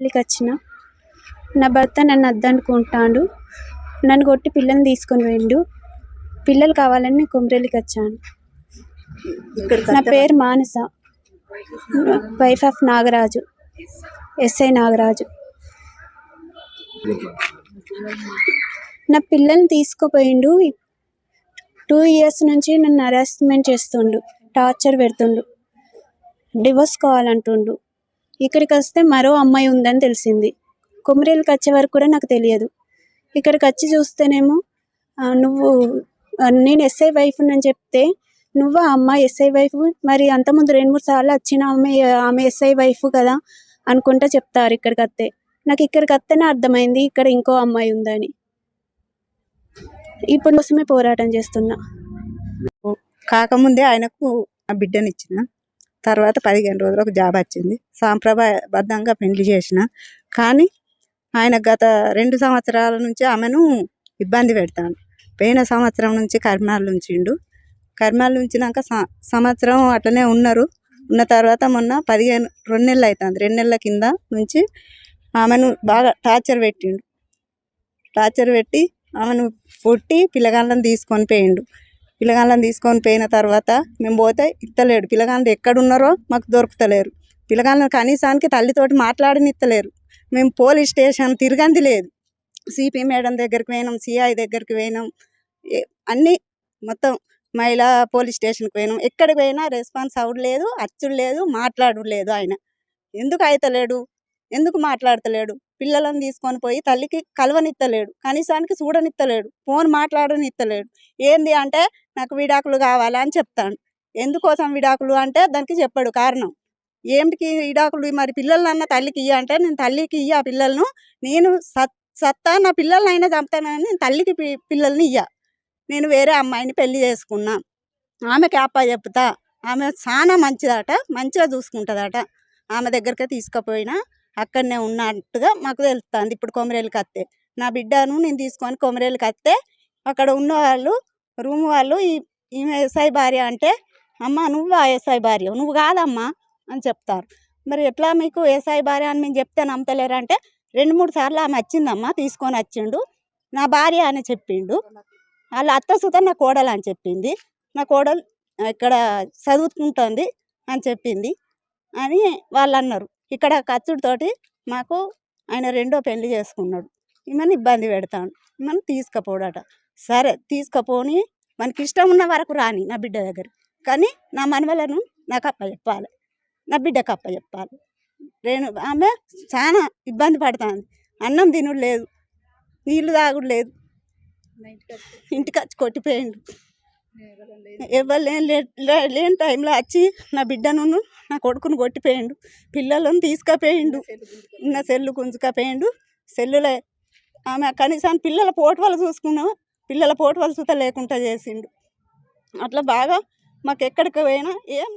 పెళ్ళికి వచ్చిన నా భర్త నన్ను అద్దనుకుంటాడు నన్ను కొట్టి పిల్లల్ని తీసుకొని పోయిండు. పిల్లలు కావాలని నేను కొమరెల్లికి వచ్చాను నా పేరు Manasa. Wife of Nagaraju. SI Nagaraju. నా పిల్లల్ని తీసుకుపోయిండు. టూ ఇయర్స్ నుంచి నన్ను హరాస్మెంట్ చేస్తుండు. టార్చర్ పెడుతుండు. డివోర్స్ కావాలంటుండు. ఇక్కడికి వస్తే మరో అమ్మాయి ఉందని తెలిసింది. కొమరేళ్ళకి వచ్చే వరకు కూడా నాకు తెలియదు. ఇక్కడికి వచ్చి చూస్తేనేమో నువ్వు నేను ఎస్ఐ వైఫ్ అని చెప్తే నువ్వు ఆ అమ్మాయి ఎస్ఐ వైఫ్ మరి అంతకుముందు రెండు మూడు సార్లు వచ్చిన ఆమె ఆమె ఎస్ఐ వైఫ్ కదా అనుకుంటా చెప్తారు ఇక్కడికి వస్తే. నాకు ఇక్కడికి వస్తేనే అర్థమైంది ఇక్కడ ఇంకో అమ్మాయి ఉందని. ఇప్పుడు కోసమే పోరాటం చేస్తున్నా. కాకముందే ఆయనకు ఆ బిడ్డనిచ్చిన. తర్వాత పదిహేను రోజులకు జాబ్ వచ్చింది. సాంప్రదాయబద్ధంగా పెళ్ళి చేసిన. కానీ ఆయన గత రెండు సంవత్సరాల నుంచి ఆమెను ఇబ్బంది పెడతాను. పోయిన సంవత్సరం నుంచి కర్మాల ఉంచిండు కర్మాల ఉంచినాక సంవత్సరం అట్లనే ఉన్నారు. ఉన్న తర్వాత మొన్న పదిహేను రెండు నెలలు అవుతుంది రెండు నెలల కింద నుంచి ఆమెను బాగా టార్చర్ పెట్టిండు. టార్చర్ పెట్టి ఆమెను పుట్టి పిల్లగాళ్ళని తీసుకొని పోయిండు. పిల్లగాళ్ళని తీసుకొని పోయిన తర్వాత మేము పోతే ఇత్తలేడు పిల్లగాళ్ళు ఎక్కడున్నారో మాకు దొరుకుతలేరు. పిల్లగాళ్ళని కనీసానికి తల్లితోటి మాట్లాడనిత్తలేరు మేము పోలీస్ స్టేషన్ తిరగంది లేదు. సిపి మేడం దగ్గరికి పోయినాం సిఐ దగ్గరికి పోయినాం. ఏ- అన్నీ మొత్తం మహిళా పోలీస్ స్టేషన్కి పోయినాం. ఎక్కడికి పోయినా రెస్పాన్స్ అవ్వలేదు అచ్చుడు లేదు మాట్లాడు లేదు ఆయన. ఎందుకు అయితలేడు? ఎందుకు మాట్లాడతలేడు? పిల్లలను తీసుకొని పోయి తల్లికి కలవనిత్తలేడు. కనీసానికి చూడనిత్తలేడు. ఫోన్ మాట్లాడనిత్తలేడు. ఏంది అంటే నాకు విడాకులు కావాలా? అని చెప్తాడు. ఎందుకోసం విడాకులు? అంటే దానికి చెప్పాడు కారణం. ఏమిటికి విడాకులు? మరి పిల్లలన్నా తల్లికి ఇయ్య. అంటే నేను తల్లికి ఇయ్య ఆ పిల్లలను. నేను సత్ సత్తా నా పిల్లలనైనా అయినా చంపుతానని నేను తల్లికి పిల్లల్ని ఇయ్య. నేను వేరే అమ్మాయిని పెళ్ళి చేసుకున్నా. ఆమెకి అప్ప చెప్తా. ఆమె చాలా మంచిదట. మంచిగా చూసుకుంటుందట. ఆమె దగ్గరికే తీసుకుపోయినా అక్కడనే ఉన్నట్టుగా మాకు తెలుస్తుంది. ఇప్పుడు కొమరేలికి వస్తే నా బిడ్డను నేను తీసుకొని కొమరేలికి వస్తే అక్కడ ఉన్నవాళ్ళు రూమ్ వాళ్ళు ఈ ఈమె ఎస్ఐ భార్య అంటే అమ్మ నువ్వు ఆ ఎస్ఐ భార్య? నువ్వు కాదమ్మా అని చెప్తారు. మరి ఎట్లా మీకు ఎస్ఐ భార్య అని మేము చెప్తే నమ్మతలేరు అంటే రెండు మూడు సార్లు ఆమె వచ్చిందమ్మా తీసుకొని వచ్చిండు. నా భార్య అని చెప్పిండు. వాళ్ళ అత్త సుత నా కోడలు అని చెప్పింది. నా కోడలు ఇక్కడ చదువుకుంటుంది అని చెప్పింది. అని వాళ్ళు అన్నారు. ఇక్కడ ఖర్చుతోటి మాకు ఆయన రెండో పెళ్ళి చేసుకున్నాడు. ఈమెను ఇబ్బంది పెడతాను ఈమెను తీసుకుపోడట. సరే తీసుకుపోని మనకి ఇష్టం ఉన్న వరకు రాని నా బిడ్డ దగ్గర. కానీ నా మనవలను నాకు అప్ప చెప్పాలి. నా బిడ్డకు అప్ప చెప్పాలి. నేను ఆమె చాలా ఇబ్బంది పడుతుంది. అన్నం తినుడు లేదు. నీళ్ళు తాగుడు లేదు. ఇంటికి వచ్చి కొట్టిపోయిండు. ఎవరు లేని లేని టైంలో వచ్చి నా బిడ్డను నా కొడుకును కొట్టిపోయిండు. పిల్లలను తీసుకుపోయిండు. ఉన్న సెల్లు గుంజుకపోయిండు. సెల్లులే ఆమె కనీసం పిల్లల పోటువలు చూసుకున్నాం పిల్లల పోటువలు చూత లేకుండా చేసిండు. అట్లా బాగా మాకు ఎక్కడికి పోయినా ఏం